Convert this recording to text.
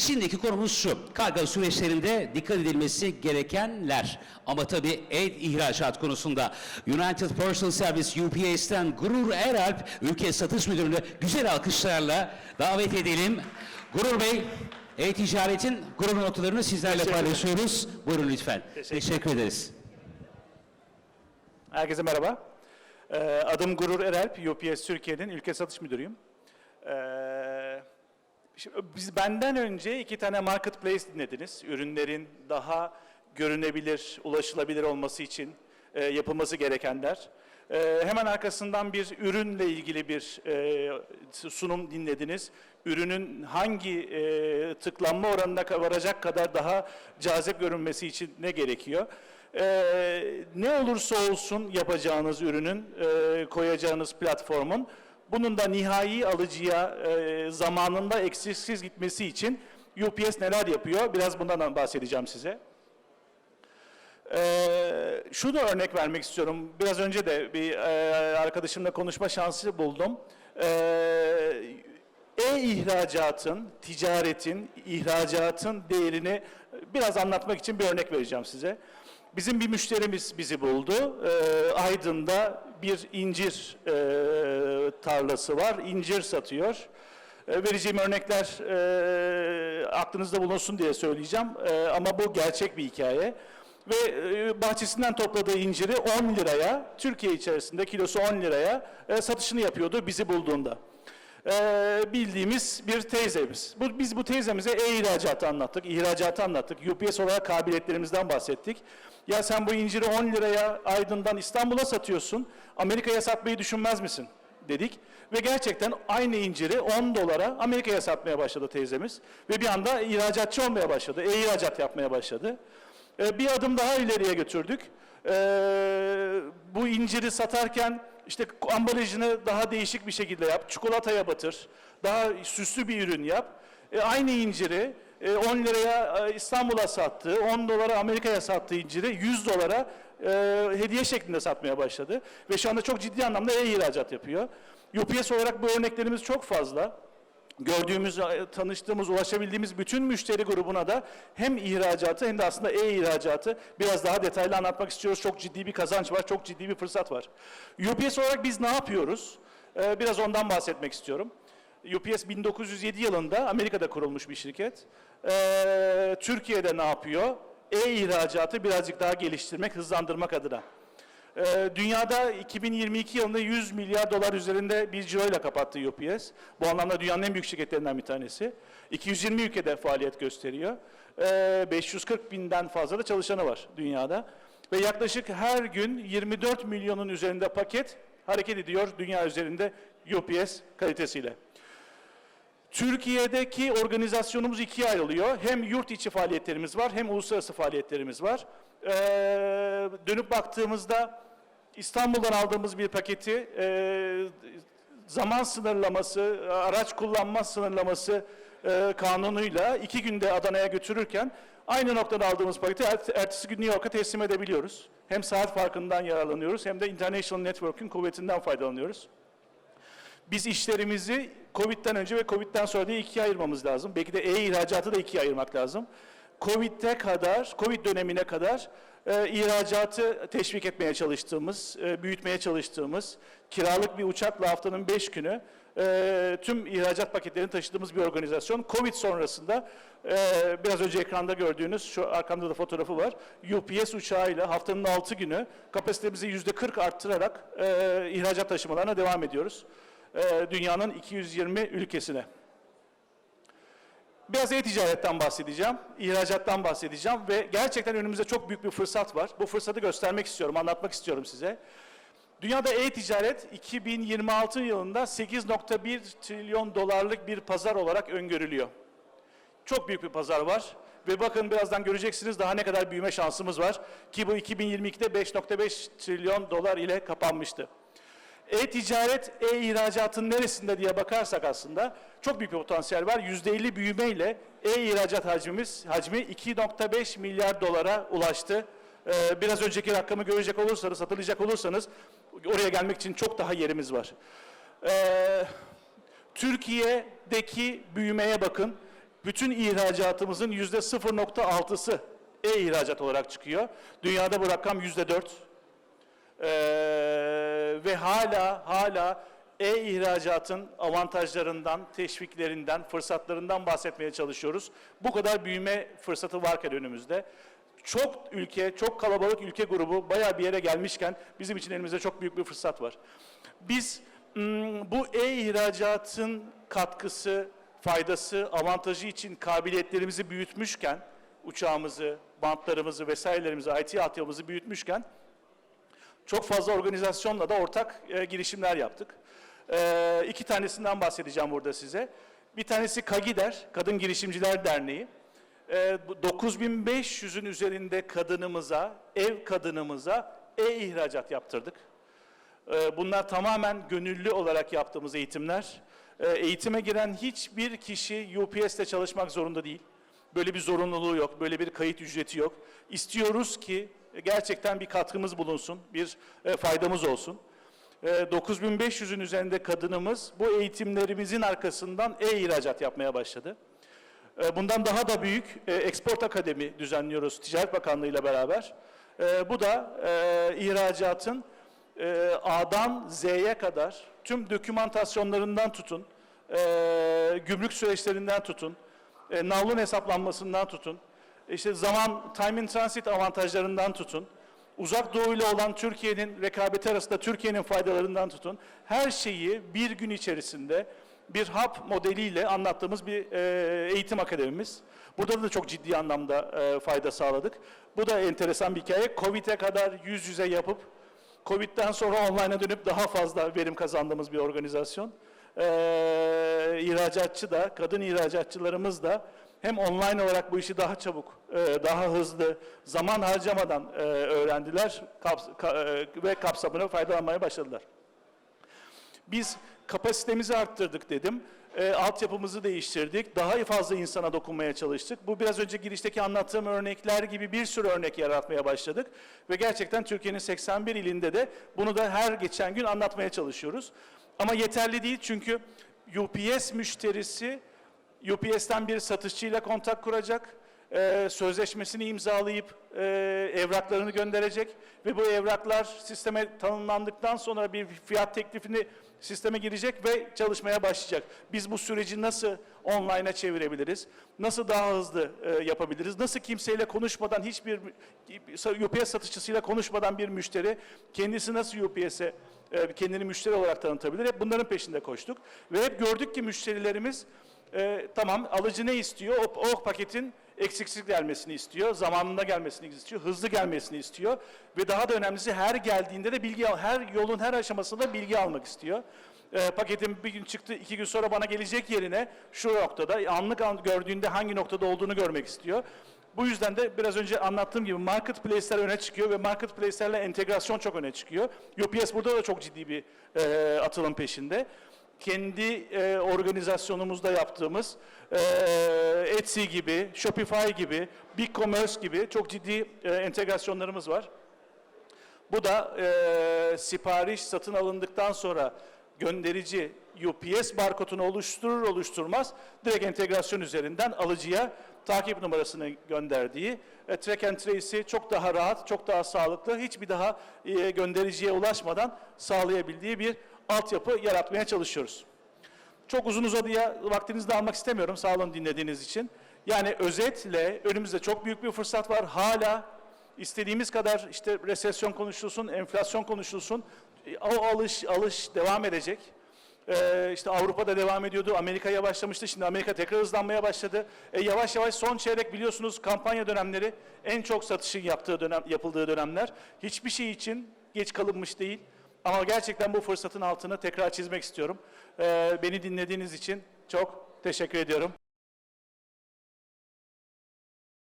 Şimdiki konumuz şu. Kargo süreçlerinde dikkat edilmesi gerekenler. Ama tabii et ihracat konusunda United Postal Service UPS'ten Gurur Eralp ülke satış müdürünü güzel alkışlarla davet edelim. Gurur Bey, e-ticaretin gurur noktalarını sizlerle paylaşıyoruz. Buyurun lütfen. Teşekkür Teşekkür ederiz. Herkese merhaba. Ee, Adım Gurur Erelp, UPS Türkiye'nin ülke satış müdürüyüm. Şimdi biz benden önce iki tane marketplace dinlediniz. Ürünlerin daha görünebilir, ulaşılabilir olması için e, yapılması gerekenler. Ee, hemen arkasından bir ürünle ilgili bir e, sunum dinlediniz. Ürünün hangi e, tıklanma oranına varacak kadar daha cazip görünmesi için ne gerekiyor? Ee, ne olursa olsun yapacağınız ürünün, e, koyacağınız platformun bunun da nihai alıcıya e, zamanında eksiksiz gitmesi için UPS neler yapıyor? Biraz bundan bahsedeceğim size. Ee, şunu örnek vermek istiyorum. Biraz önce de bir e, arkadaşımla konuşma şansı buldum. Ee, E-ihracatın, ticaretin, ihracatın değerini biraz anlatmak için bir örnek vereceğim size. Bizim bir müşterimiz bizi buldu. Ee, Aydın'da bir incir e, tarlası var. İncir satıyor. E, vereceğim örnekler e, aklınızda bulunsun diye söyleyeceğim. E, ama bu gerçek bir hikaye. Ve e, bahçesinden topladığı inciri 10 liraya, Türkiye içerisinde kilosu 10 liraya e, satışını yapıyordu bizi bulduğunda. E, bildiğimiz bir teyzemiz. Bu, biz bu teyzemize e-ihracatı anlattık, ihracatı anlattık. UPS olarak kabiliyetlerimizden bahsettik. Ya sen bu inciri 10 liraya Aydın'dan İstanbul'a satıyorsun, Amerika'ya satmayı düşünmez misin? dedik. Ve gerçekten aynı inciri 10 dolara Amerika'ya satmaya başladı teyzemiz. Ve bir anda ihracatçı olmaya başladı, e-ihracat yapmaya başladı. Ee, bir adım daha ileriye götürdük. Ee, bu inciri satarken işte ambalajını daha değişik bir şekilde yap, çikolataya batır, daha süslü bir ürün yap. E, aynı inciri e, 10 liraya e, İstanbul'a sattığı, 10 dolara Amerika'ya sattığı inciri 100 dolara e, hediye şeklinde satmaya başladı. Ve şu anda çok ciddi anlamda e-ihracat yapıyor. UPS olarak bu örneklerimiz çok fazla gördüğümüz, e, tanıştığımız, ulaşabildiğimiz bütün müşteri grubuna da hem ihracatı hem de aslında e-ihracatı biraz daha detaylı anlatmak istiyoruz. Çok ciddi bir kazanç var, çok ciddi bir fırsat var. UPS olarak biz ne yapıyoruz? Ee, Biraz ondan bahsetmek istiyorum. UPS 1907 yılında Amerika'da kurulmuş bir şirket. Ee, Türkiye'de ne yapıyor? E-ihracatı birazcık daha geliştirmek, hızlandırmak adına. Ee, Dünyada 2022 yılında 100 milyar dolar üzerinde bir ciroyla kapattı UPS. Bu anlamda dünyanın en büyük şirketlerinden bir tanesi. 220 ülkede faaliyet gösteriyor. Ee, 540 binden fazla da çalışanı var dünyada. Ve yaklaşık her gün 24 milyonun üzerinde paket hareket ediyor dünya üzerinde UPS kalitesiyle. Türkiye'deki organizasyonumuz ikiye ayrılıyor. Hem yurt içi faaliyetlerimiz var hem uluslararası faaliyetlerimiz var. Ee, dönüp baktığımızda İstanbul'dan aldığımız bir paketi e, zaman sınırlaması, araç kullanma sınırlaması e, kanunuyla iki günde Adana'ya götürürken aynı noktada aldığımız paketi ert- ertesi gün New York'a teslim edebiliyoruz. Hem saat farkından yararlanıyoruz hem de International Network'ün kuvvetinden faydalanıyoruz. Biz işlerimizi Covid'den önce ve Covid'den sonra diye ikiye ayırmamız lazım. Belki de e-ihracatı da ikiye ayırmak lazım. Covid'e kadar, Covid dönemine kadar e, ihracatı teşvik etmeye çalıştığımız, e, büyütmeye çalıştığımız, kiralık bir uçakla haftanın beş günü e, tüm ihracat paketlerini taşıdığımız bir organizasyon. Covid sonrasında e, biraz önce ekranda gördüğünüz, şu arkamda da fotoğrafı var, UPS uçağıyla haftanın altı günü kapasitemizi yüzde 40 arttırarak e, ihracat taşımalarına devam ediyoruz. E, dünyanın 220 ülkesine. Biraz e-ticaretten bahsedeceğim, ihracattan bahsedeceğim ve gerçekten önümüzde çok büyük bir fırsat var. Bu fırsatı göstermek istiyorum, anlatmak istiyorum size. Dünyada e-ticaret 2026 yılında 8.1 trilyon dolarlık bir pazar olarak öngörülüyor. Çok büyük bir pazar var ve bakın birazdan göreceksiniz daha ne kadar büyüme şansımız var ki bu 2022'de 5.5 trilyon dolar ile kapanmıştı. E-ticaret, e-ihracatın neresinde diye bakarsak aslında çok büyük bir potansiyel var. %50 büyümeyle e-ihracat hacmimiz hacmi 2.5 milyar dolara ulaştı. Ee, biraz önceki rakamı görecek olursanız, hatırlayacak olursanız oraya gelmek için çok daha yerimiz var. Ee, Türkiye'deki büyümeye bakın. Bütün ihracatımızın yüzde 0.6'sı e-ihracat olarak çıkıyor. Dünyada bu rakam yüzde 4. Ee, ve hala hala e-ihracatın avantajlarından, teşviklerinden, fırsatlarından bahsetmeye çalışıyoruz. Bu kadar büyüme fırsatı varken önümüzde. Çok ülke, çok kalabalık ülke grubu bayağı bir yere gelmişken bizim için elimizde çok büyük bir fırsat var. Biz mm, bu e-ihracatın katkısı, faydası, avantajı için kabiliyetlerimizi büyütmüşken, uçağımızı, bantlarımızı vesairelerimizi, IT altyapımızı büyütmüşken çok fazla organizasyonla da ortak e, girişimler yaptık. E, iki tanesinden bahsedeceğim burada size. Bir tanesi KAGİDER, Kadın Girişimciler Derneği. E, bu 9500'ün üzerinde kadınımıza, ev kadınımıza e-ihracat yaptırdık. E, bunlar tamamen gönüllü olarak yaptığımız eğitimler. E, eğitime giren hiçbir kişi UPS'te çalışmak zorunda değil. Böyle bir zorunluluğu yok, böyle bir kayıt ücreti yok. İstiyoruz ki gerçekten bir katkımız bulunsun, bir e, faydamız olsun. E, 9500'ün üzerinde kadınımız bu eğitimlerimizin arkasından e-ihracat yapmaya başladı. E, Bundan daha da büyük e, Export Akademi düzenliyoruz Ticaret Bakanlığı ile beraber. E, Bu da e, ihracatın e, A'dan Z'ye kadar tüm dokümantasyonlarından tutun, e, gümrük süreçlerinden tutun, e, navlun hesaplanmasından tutun, işte zaman time in transit avantajlarından tutun, uzak doğu ile olan Türkiye'nin rekabeti arasında Türkiye'nin faydalarından tutun, her şeyi bir gün içerisinde bir hub modeliyle anlattığımız bir e, eğitim akademimiz. Burada da çok ciddi anlamda e, fayda sağladık. Bu da enteresan bir hikaye. Covid'e kadar yüz yüze yapıp, Covid'den sonra online'a dönüp daha fazla verim kazandığımız bir organizasyon. Ee, ihracatçı da, kadın ihracatçılarımız da hem online olarak bu işi daha çabuk, e, daha hızlı, zaman harcamadan e, öğrendiler e, ve kapsamına faydalanmaya başladılar. Biz kapasitemizi arttırdık dedim. E, altyapımızı değiştirdik. Daha fazla insana dokunmaya çalıştık. Bu biraz önce girişteki anlattığım örnekler gibi bir sürü örnek yaratmaya başladık. Ve gerçekten Türkiye'nin 81 ilinde de bunu da her geçen gün anlatmaya çalışıyoruz. Ama yeterli değil çünkü UPS müşterisi UPS'ten bir satışçıyla kontak kuracak, e, sözleşmesini imzalayıp e, evraklarını gönderecek ve bu evraklar sisteme tanımlandıktan sonra bir fiyat teklifini sisteme girecek ve çalışmaya başlayacak. Biz bu süreci nasıl online'a çevirebiliriz? Nasıl daha hızlı e, yapabiliriz? Nasıl kimseyle konuşmadan hiçbir UPS satıcısıyla konuşmadan bir müşteri kendisi nasıl UPS'e e, kendini müşteri olarak tanıtabilir? Hep bunların peşinde koştuk ve hep gördük ki müşterilerimiz e, tamam alıcı ne istiyor? O, o paketin eksiksiz gelmesini istiyor, zamanında gelmesini istiyor, hızlı gelmesini istiyor ve daha da önemlisi her geldiğinde de bilgi al, her yolun her aşamasında bilgi almak istiyor. E, paketim bir gün çıktı, iki gün sonra bana gelecek yerine şu noktada, anlık an gördüğünde hangi noktada olduğunu görmek istiyor. Bu yüzden de biraz önce anlattığım gibi marketplace'ler öne çıkıyor ve marketplace'lerle entegrasyon çok öne çıkıyor. UPS burada da çok ciddi bir e, atılım peşinde kendi e, organizasyonumuzda yaptığımız e, Etsy gibi, Shopify gibi, BigCommerce gibi çok ciddi e, entegrasyonlarımız var. Bu da e, sipariş satın alındıktan sonra gönderici UPS barkodunu oluşturur oluşturmaz direkt entegrasyon üzerinden alıcıya takip numarasını gönderdiği e, track and trace'i çok daha rahat, çok daha sağlıklı, hiçbir daha e, göndericiye ulaşmadan sağlayabildiği bir altyapı yaratmaya çalışıyoruz. Çok uzun uzadıya vaktinizi de almak istemiyorum sağ olun dinlediğiniz için. Yani özetle önümüzde çok büyük bir fırsat var. Hala istediğimiz kadar işte resesyon konuşulsun, enflasyon konuşulsun. E, O alış alış devam edecek. Ee, işte Avrupa'da devam ediyordu, Amerika'ya başlamıştı, şimdi Amerika tekrar hızlanmaya başladı. E, yavaş yavaş son çeyrek biliyorsunuz kampanya dönemleri en çok satışın yaptığı dönem, yapıldığı dönemler. Hiçbir şey için geç kalınmış değil. Ama gerçekten bu fırsatın altını tekrar çizmek istiyorum. Ee, beni dinlediğiniz için çok teşekkür ediyorum.